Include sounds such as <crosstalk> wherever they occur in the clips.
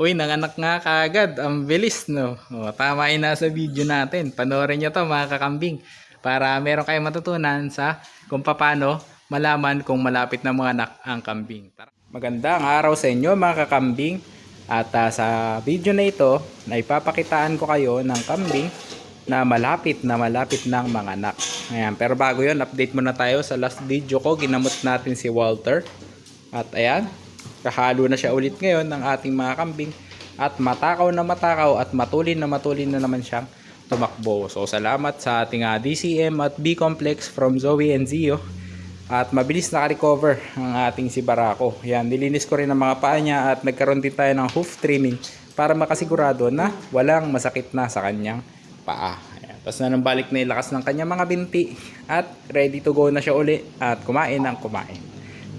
Uy, nanganak nga kaagad. Ang bilis, no? O, tama yun nasa video natin. Panoorin nyo to mga kakambing. Para meron kayong matutunan sa kung paano malaman kung malapit na mga anak ang kambing. Magandang araw sa inyo mga kakambing. At ah, sa video na ito, na ipapakitaan ko kayo ng kambing na malapit na malapit ng mga anak. Ayan, pero bago yon update muna tayo sa last video ko. Ginamot natin si Walter. At ayan, kahalo na siya ulit ngayon ng ating mga kambing. At matakaw na matakaw at matulin na matulin na naman siyang tumakbo. So salamat sa ating ah, DCM at B-Complex from Zoe and Zio. At mabilis naka-recover ang ating si Barako. Yan, nilinis ko rin ang mga paa niya at nagkaroon din tayo ng hoof trimming para makasigurado na walang masakit na sa kanyang paa. Ayan. Tapos na nang balik na ilakas ng kanyang mga binti at ready to go na siya uli at kumain ang kumain.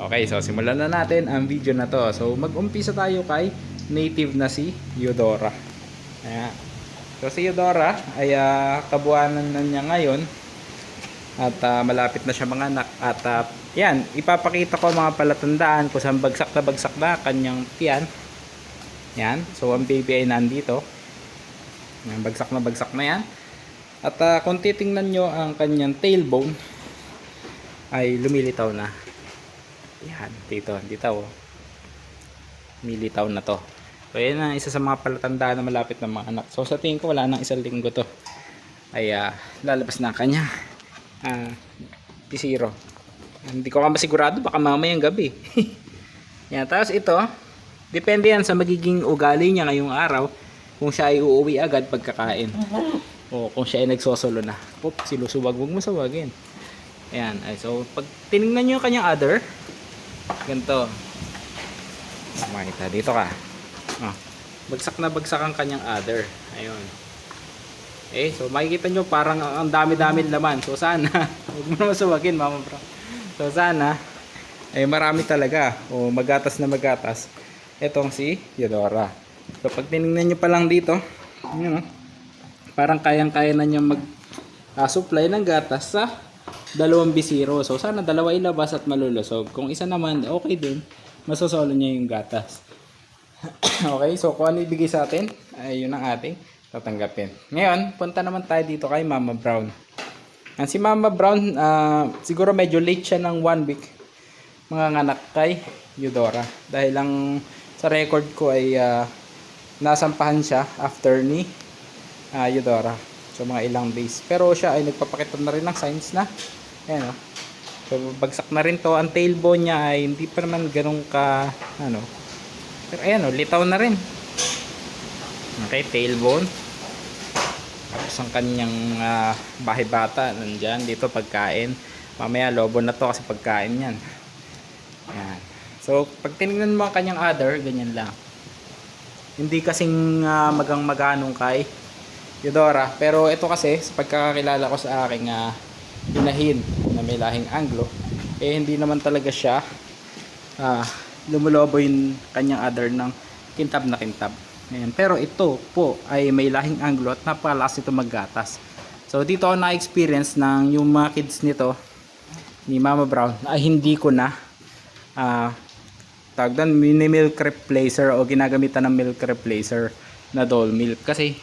Okay, so simulan na natin ang video na to. So mag-umpisa tayo kay native na si Eudora. Ayan. So si Eudora ay ah, kabuanan na niya ngayon at ah, malapit na siya mga anak at ah, yan, ipapakita ko mga palatandaan kung saan bagsak na bagsak na kanyang tiyan. Yan, so ang baby ay nandito. Yan, bagsak na bagsak na yan. At ah, kung titingnan nyo ang kanyang tailbone ay lumilitaw na. Yan, dito, dito oh. Militaw na to. So yan ang isa sa mga palatandaan na malapit ng mga anak. So sa tingin ko wala nang isang linggo to. Ay ah, lalabas na kanya. Ah, P0. Hindi ko ka masigurado baka mamayang gabi. <laughs> yan, tapos ito, depende yan sa magiging ugali niya ngayong araw kung siya ay uuwi agad pagkakain. O kung siya ay nagsosolo na. Oop, silusuwag, huwag mo sawagin. Ayan, ay, so pag tinignan nyo yung kanyang other, ganito. Makita, dito ka. Ah, bagsak na bagsak ang kanyang other. Ayun. Eh, so makikita nyo parang ang dami-dami laman. So sana, <laughs> huwag mo naman suwagin, mama bro. So sana, ay marami talaga. O magatas na magatas. Etong si Eudora. So pag tinignan nyo pa lang dito, yun, oh, parang kayang-kaya na niya mag ah, supply ng gatas sa dalawang bisiro. So sana dalawa ilabas at malulusog. Kung isa naman, okay din. Masosolo niya yung gatas. <coughs> okay, so kung ano ibigay sa atin, ay yun ang ating tatanggapin. Ngayon, punta naman tayo dito kay Mama Brown. Ang si Mama Brown, ah, siguro medyo late siya ng one week mga anak kay Eudora. Dahil lang sa record ko ay ah, nasampahan siya after ni ah, Eudora. So mga ilang days. Pero siya ay nagpapakita na rin ng signs na ayan o. So bagsak na rin to. Ang tailbone niya ay hindi pa naman ganun ka ano. Pero ayan o, litaw na rin. Okay, tailbone. Tapos ang kanyang ah, bahay bata nandyan dito pagkain. Mamaya lobo na to kasi pagkain yan. Yan. So pag tinignan mo ang kanyang other, ganyan lang. Hindi kasing ah, magang maganong kay Eudora. Pero ito kasi, sa pagkakakilala ko sa aking uh, inahin na may lahing Anglo, eh hindi naman talaga siya ah, lumulobo yung kanyang other ng kintab na kintab. Ayan. Pero ito po ay may lahing Anglo at napakalakas ito maggatas. So dito ako na-experience ng yung mga kids nito ni Mama Brown ay hindi ko na ah tawag doon, mini milk replacer o ginagamitan ng milk replacer na doll milk kasi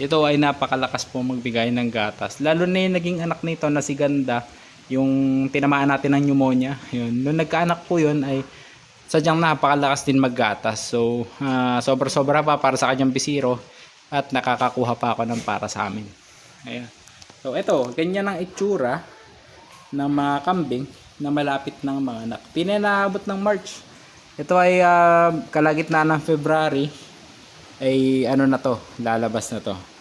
ito ay napakalakas po magbigay ng gatas. Lalo na yung naging anak nito na si Ganda yung tinamaan natin ng pneumonia. Yun, nung nagkaanak po yun ay sadyang napakalakas din maggatas. So ah, sobra sobra pa para sa kanyang bisiro at nakakakuha pa ako ng para sa amin. Ayan. So ito ganyan ang itsura ng mga kambing na malapit ng mga anak. Pinanaabot ng March. Ito ay ah, kalagitnaan ng February ay ano na to, lalabas na to.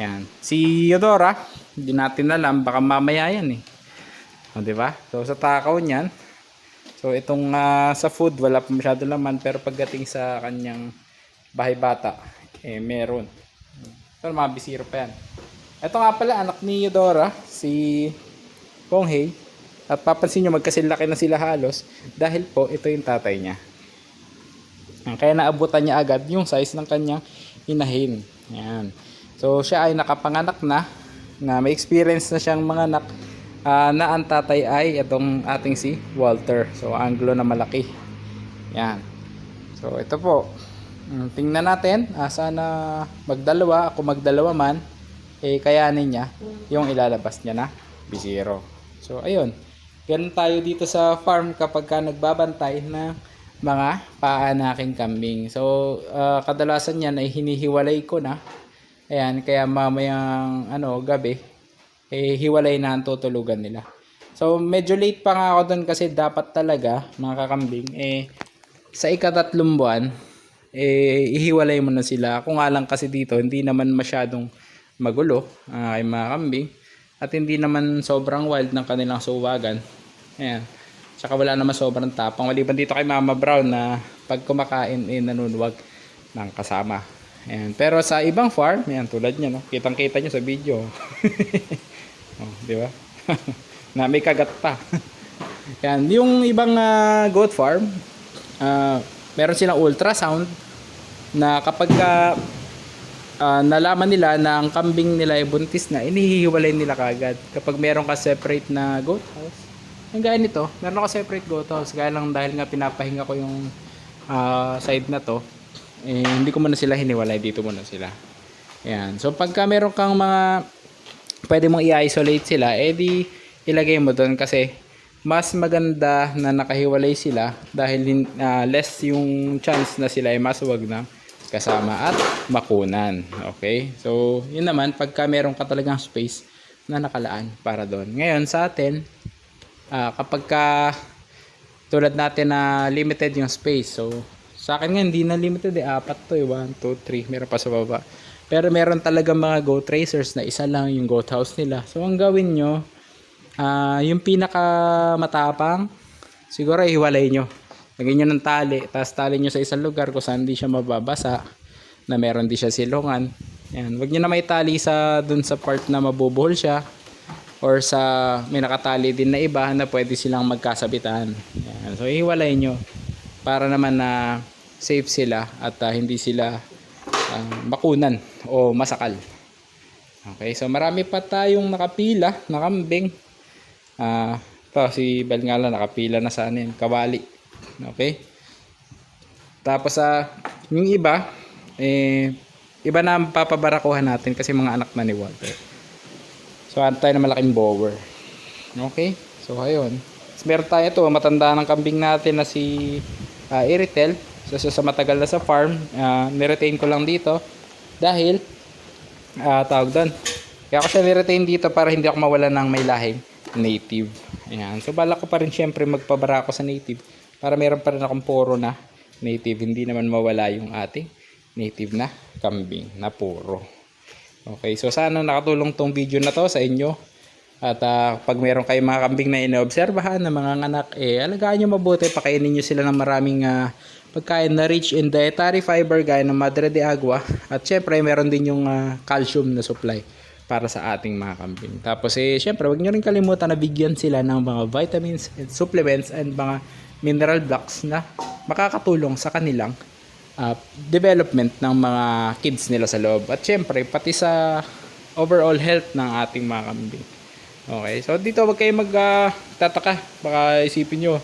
Yan. Si Eudora, hindi natin alam, baka mamaya yan eh. O, di ba? So sa takaw niyan, so itong ah, sa food wala pa masyado laman pero pagdating sa kanyang bahay bata, eh meron. So mga bisiro pa yan. Ito nga pala anak ni Eudora, si Konghei. At papansin nyo magkasilaki na sila halos dahil po ito yung tatay niya. Kaya naabutan niya agad yung size ng kanyang inahin. Yan. So siya ay nakapanganak na na may experience na siyang mga anak ah, na ang tatay ay itong ating si Walter. So Anglo na malaki. Yan. So ito po. Mm, tingnan natin. Ah, sana magdalawa. Ako magdalawa man. Eh, kayanin niya yung ilalabas niya na bisiro. So, ayun. Ganun tayo dito sa farm kapag ka nagbabantay ng mga paanaking kambing. So, ah, kadalasan yan ay hinihiwalay ko na. Ayan, kaya mamayang ano, gabi, eh, hiwalay na ang tutulugan nila. So, medyo late pa nga ako doon kasi dapat talaga, mga kakambing, eh, sa ikatatlong buwan, eh, ihiwalay mo na sila. Kung nga lang kasi dito, hindi naman masyadong magulo ang aking mga kambing. At hindi naman sobrang wild ng kanilang suwagan. Ayan. Tsaka wala naman sobrang tapang. Maliban dito kay Mama Brown na pag kumakain, eh, nanunuwag ng kasama. Ayan. Pero sa ibang farm, ayan, tulad niya, no? kitang-kita nyo sa video. <laughs> oh, di ba? <laughs> na may kagat pa. <laughs> Yan, yung ibang ah, goat farm, ah, meron silang ultrasound na kapag ka, ah, nalaman nila na ang kambing nila ay buntis na, inihihiwalay nila kagad. Kapag meron ka separate na goat house, yung gaya nito, meron ako separate goat house. Gaya lang dahil nga pinapahinga ko yung ah, side na to, eh, hindi ko muna sila hiniwalay, dito muna sila. Yan. So pagka meron kang mga pwede mong i-isolate sila, eh di ilagay mo doon kasi mas maganda na nakahiwalay sila dahil ah, less yung chance na sila ay masuwag ng kasama at makunan. Okay? So, yun naman, pagka meron ka talagang space na nakalaan para doon. Ngayon, sa atin, ah, kapag ka tulad natin na limited yung space. So, sa akin nga hindi na limited eh. Apat to eh. 1, 2, 3. Meron pa sa baba. Pero meron talaga mga goat racers na isa lang yung goat house nila. So, ang gawin nyo, ah yung pinaka matapang, siguro ihiwalay nyo. Lagyan nyo ng tali. Tapos tali nyo sa isang lugar kung saan di siya mababasa. Na meron di siya silungan. Yan. Huwag nyo na may tali sa dun sa part na mabubuhol siya or sa may nakatali din na iba na pwede silang magkasabitan. Yan. So ihiwalay nyo para naman na safe sila at ah, hindi sila ah, makunan o masakal. Okay, so marami pa tayong nakapila na kambing. Ah, to si Bel nga lang nakapila na sa anin, kawali. Okay? Tapos sa yung iba eh iba na ang papabarakuhan natin kasi mga anak na ni Walter. So, antay na malaking bower. Okay? So, ayun. Meron tayo ito, matanda ng kambing natin na si uh, Iritel. So, so, sa matagal na sa farm, uh, niretain ko lang dito dahil ah tawag doon. Kaya ako siya niretain dito para hindi ako mawala ng may lahing native. Ayan. So, balak ko pa rin syempre magpabara ako sa native para meron pa rin akong puro na native. Hindi naman mawala yung ating native na kambing na puro. Okay, so sana nakatulong tong video na to sa inyo. At ah, pag meron kayong mga kambing na inoobserbahan na mga anak, eh alagaan nyo mabuti, pakainin nyo sila ng maraming ah, pagkain na rich in dietary fiber gaya ng madre de agua. At syempre, meron din yung ah, calcium na supply para sa ating mga kambing. Tapos eh, syempre, wag nyo rin kalimutan na bigyan sila ng mga vitamins and supplements and mga mineral blocks na makakatulong sa kanilang uh, development ng mga kids nila sa loob. At syempre, pati sa overall health ng ating mga kambing. Okay, so dito wag kayo magtataka. Baka isipin nyo,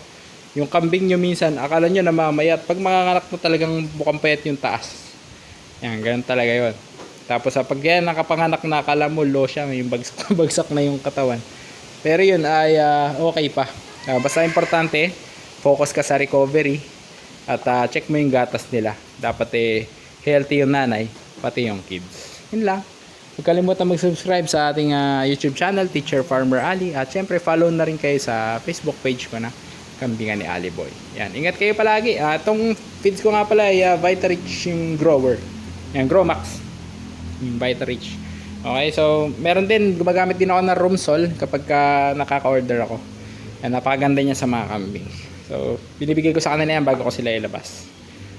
yung kambing nyo minsan, akala nyo na mamaya. At pag manganganak mo talagang bukang payat yung taas. Yan, ganun talaga yon. Tapos sa pag yan nakapanganak na, akala mo low siya, yung bagsak, <laughs> bagsak na yung katawan. Pero yun ay ah, okay pa. Ah, basta importante, focus ka sa recovery at ah, check mo yung gatas nila. Dapat eh healthy yung nanay, pati yung kids. Yun lang. Huwag kalimutan mag-subscribe sa ating ah, YouTube channel, Teacher Farmer Ali. At syempre, follow na rin kayo sa Facebook page ko na, Kambingan ni Ali Boy. Yan, ingat kayo palagi. Ah, itong feeds ko nga pala ay uh, Vitarich yung grower. Yan, Growmax. Yung Vitarich. Okay, so meron din, gumagamit din ako ng Romsol kapag ka nakaka-order ako. Yan, napakaganda niya sa mga kambing. So, binibigay ko sa kanila yan bago ko sila ilabas.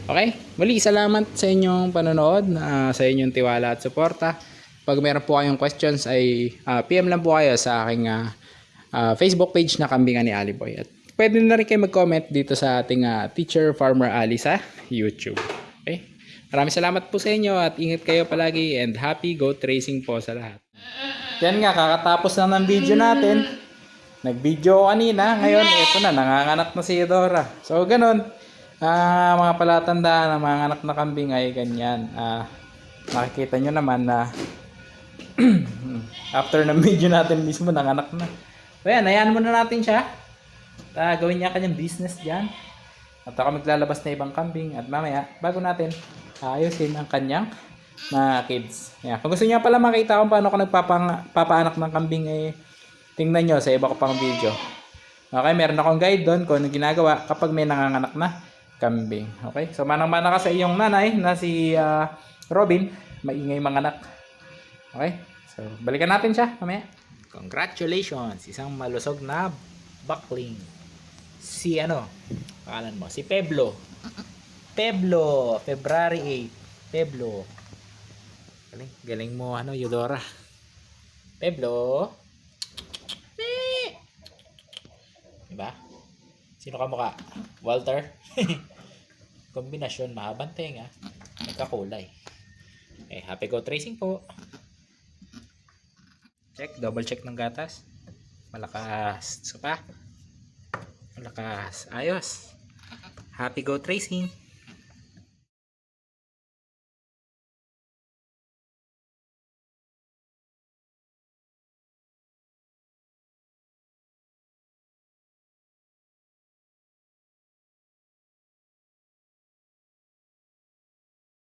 Okay? Muli, salamat sa inyong panonood, ah, sa inyong tiwala at suporta. Pag meron po kayong questions ay ah, PM lang po kayo sa aking ah, ah, Facebook page na Kambingan ni Ali Boy. At pwede na rin kayo mag-comment dito sa ating ah, Teacher Farmer Ali sa YouTube. Okay? Maraming salamat po sa inyo at ingat kayo palagi and happy goat racing po sa lahat. Yan nga, kakatapos na ng video natin. Nag-video kanina, ngayon ito na, nanganganak na si Dora. So, ganun. Ah, mga palatandaan ng mga anak na kambing ay ganyan. Ah, makikita nyo naman na <clears throat> after ng video natin mismo, nanganak na. So yan, ayan muna natin siya. Ah, gawin niya kanyang business dyan. At ako maglalabas na ibang kambing. At mamaya, bago natin ayusin ang kanyang mga kids. Yan. Kung gusto niya pala makita kung paano ako nagpapaanak ng kambing, eh, tingnan nyo sa iba ko pang video. Okay, meron akong guide doon kung ano ginagawa kapag may nanganganak na kambing. Okay, so manang-mana ka sa iyong nanay na si ah, Robin, maingay mga anak. Okay, so balikan natin siya mamaya. Congratulations, isang malusog na buckling. Si ano, pangalan mo, si Peblo. Peblo, February 8. Peblo. Galing, galing mo ano, Eudora. Peblo. Diba? Sino ka mukha? Walter? <laughs> Kombinasyon, mahabang tenga. Nagkakulay. Eh, happy go tracing po. Check, double check ng gatas. Malakas. So pa. Malakas. Ayos. Happy go tracing.